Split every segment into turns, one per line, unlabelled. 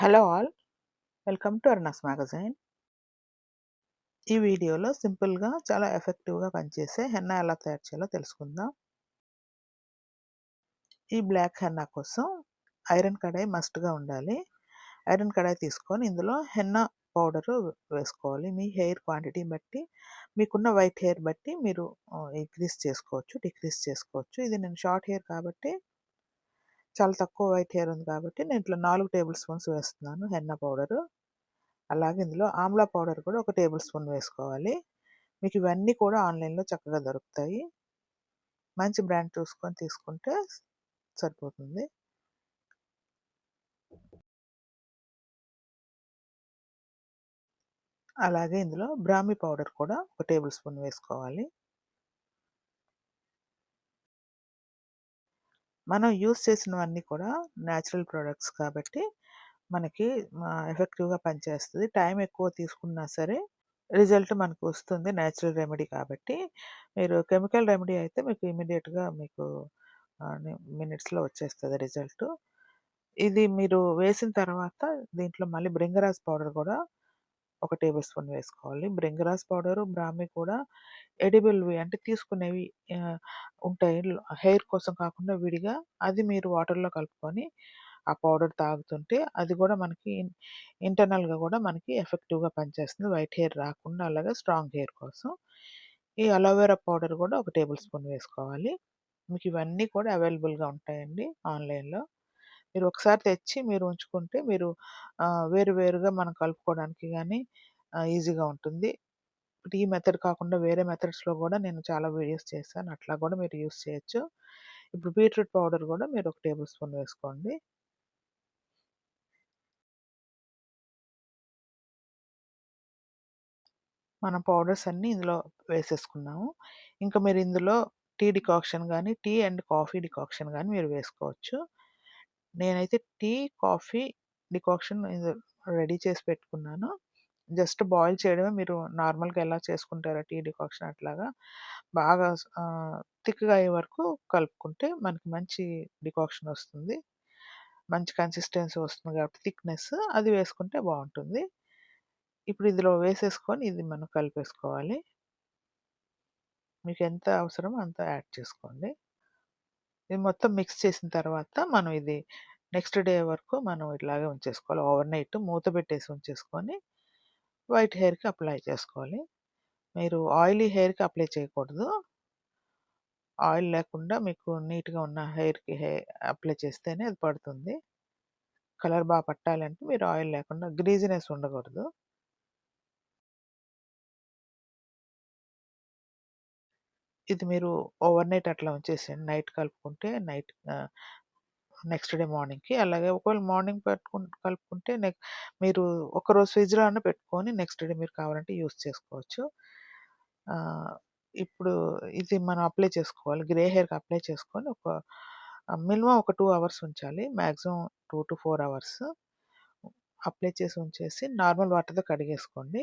Hello all. Welcome to అర్నస్ magazine. ఈ వీడియోలో సింపుల్గా చాలా ఎఫెక్టివ్గా పనిచేసే హెన్నా ఎలా తయారు చేయాలో తెలుసుకుందాం. ఈ బ్లాక్ హెన్నా కోసం ఐరన్ కడాయి మస్ట్గా ఉండాలి. ఐరన్ కడాయి తీసుకొని ఇందులో హెన్నా పౌడరు వేసుకోవాలి. మీ హెయిర్ క్వాంటిటీ బట్టి మీకున్న వైట్ హెయిర్ బట్టి మీరు ఇంక్రీజ్ చేసుకోవచ్చు డిక్రీజ్ చేసుకోవచ్చు. ఇది నేను షార్ట్ హెయిర్ కాబట్టి చాలా తక్కువ వైట్ హెయిర్ ఉంది కాబట్టి నేను ఇట్లా నాలుగు టేబుల్ స్పూన్స్ వేస్తున్నాను హెన్న పౌడరు. అలాగే ఇందులో ఆమ్లా పౌడర్ కూడా ఒక టేబుల్ స్పూన్ వేసుకోవాలి. మీకు ఇవన్నీ కూడా ఆన్లైన్లో చక్కగా దొరుకుతాయి. మంచి బ్రాండ్ చూసుకొని తీసుకుంటే సరిపోతుంది. అలాగే ఇందులో బ్రాహ్మీ పౌడర్ కూడా ఒక టేబుల్ స్పూన్ వేసుకోవాలి. మనం యూస్ చేసినవన్నీ కూడా న్యాచురల్ ప్రోడక్ట్స్ కాబట్టి మనకి ఎఫెక్టివ్గా పనిచేస్తుంది. టైం ఎక్కువ తీసుకున్నా సరే రిజల్ట్ మనకు వస్తుంది న్యాచురల్ రెమెడీ కాబట్టి. మీరు కెమికల్ రెమెడీ అయితే మీకు ఇమీడియట్గా మీకు మినిట్స్లో వచ్చేస్తుంది రిజల్ట్. ఇది మీరు వేసిన తర్వాత దీంట్లో మళ్ళీ బ్రింగరాజ్ పౌడర్ కూడా ఒక టేబుల్ స్పూన్ వేసుకోవాలి. బ్రింగరాజ్ పౌడరు బ్రాహ్మి కూడా ఎడిబుల్వి అంటే తీసుకునేవి ఉంటాయి. హెయిర్ కోసం కాకుండా విడిగా అది మీరు వాటర్లో కలుపుకొని ఆ పౌడర్ తాగుతుంటే అది కూడా మనకి ఇంటర్నల్గా కూడా మనకి ఎఫెక్టివ్గా పనిచేస్తుంది. వైట్ హెయిర్ రాకుండా అలాగే స్ట్రాంగ్ హెయిర్ కోసం. ఈ అలోవెరా పౌడర్ కూడా ఒక టేబుల్ స్పూన్ వేసుకోవాలి. మీకు ఇవన్నీ కూడా అవైలబుల్గా ఉంటాయండి ఆన్లైన్లో. మీరు ఒకసారి తెచ్చి మీరు ఉంచుకుంటే మీరు వేరు వేరుగా మనం కలుపుకోవడానికి కానీ ఈజీగా ఉంటుంది. ఇప్పుడు ఈ మెథడ్ కాకుండా వేరే మెథడ్స్లో కూడా నేను చాలా వీడియోస్ చేశాను. అట్లా కూడా మీరు యూస్ చేయొచ్చు. ఇప్పుడు బీట్రూట్ పౌడర్ కూడా మీరు ఒక టేబుల్ స్పూన్ వేసుకోండి. మనం పౌడర్స్ అన్నీ ఇందులో వేసేసుకున్నాము. ఇంకా మీరు ఇందులో టీ డికాక్షన్ కానీ టీ అండ్ కాఫీ డికాక్షన్ కానీ మీరు వేసుకోవచ్చు. నేనైతే టీ కాఫీ డికాక్షన్ రెడీ చేసి పెట్టుకున్నాను. జస్ట్ బాయిల్ చేయడమే మీరు నార్మల్గా ఎలా చేసుకుంటారో టీ డికాక్షన్ అట్లాగా బాగా థిక్గా అయ్యే వరకు కలుపుకుంటే మనకి మంచి డికాక్షన్ వస్తుంది. మంచి కన్సిస్టెన్సీ వస్తుంది కాబట్టి థిక్నెస్ అది వేసుకుంటే బాగుంటుంది. ఇప్పుడు ఇందులో వేసేసుకొని ఇది మనం కలిపేసుకోవాలి. మీకు ఎంత అవసరమో అంత యాడ్ చేసుకోండి. ఇది మొత్తం మిక్స్ చేసిన తర్వాత మనం ఇది నెక్స్ట్ డే వరకు మనం ఇట్లాగే ఉంచేసుకోవాలి. ఓవర్ నైట్ మూత పెట్టేసి ఉంచేసుకొని వైట్ హెయిర్కి అప్లై చేసుకోవాలి. మీరు ఆయిలీ హెయిర్కి అప్లై చేయకూడదు. ఆయిల్ లేకుండా మీకు నీట్గా ఉన్న హెయిర్కి హెయిర్ అప్లై చేస్తేనే అది పడుతుంది. కలర్ బాగా పట్టాలంటే మీరు ఆయిల్ లేకుండా గ్రీజినెస్ ఉండకూడదు. ఇది మీరు ఓవర్ నైట్ అట్లా ఉంచేసేయండి. నైట్ కలుపుకుంటే నైట్ నెక్స్ట్ డే మార్నింగ్కి. అలాగే ఒకవేళ మార్నింగ్ పెట్టుకు కలుపుకుంటే నెక్ మీరు ఒకరోజు ఫ్రిడ్జ్లో అన్న పెట్టుకొని నెక్స్ట్ డే మీరు కావాలంటే యూస్ చేసుకోవచ్చు. ఇప్పుడు ఇది మనం అప్లై చేసుకోవాలి. గ్రే హెయిర్కి అప్లై చేసుకొని ఒక మినిమం ఒక టూ అవర్స్ ఉంచాలి. Maximum two to four hours apply చేసి ఉంచేసి నార్మల్ వాటర్తో కడిగేసుకోండి.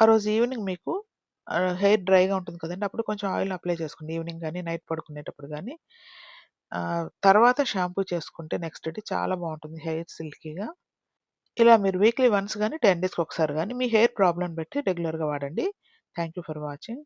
ఆ రోజు ఈవినింగ్ మీకు హెయిర్ డ్రైగా ఉంటుంది కదండి. అప్పుడు కొంచెం ఆయిల్ అప్లై చేసుకోండి ఈవినింగ్ కానీ నైట్ పడుకునేటప్పుడు కానీ తర్వాత షాంపూ చేసుకుంటే నెక్స్ట్ డే చాలా బాగుంటుంది హెయిర్ సిల్కీగా. ఇలా మీరు వీక్లీ వన్స్ కానీ టెన్ డేస్కి ఒకసారి కానీ మీ హెయిర్ ప్రాబ్లం బట్టి రెగ్యులర్గా వాడండి. Thank you for watching.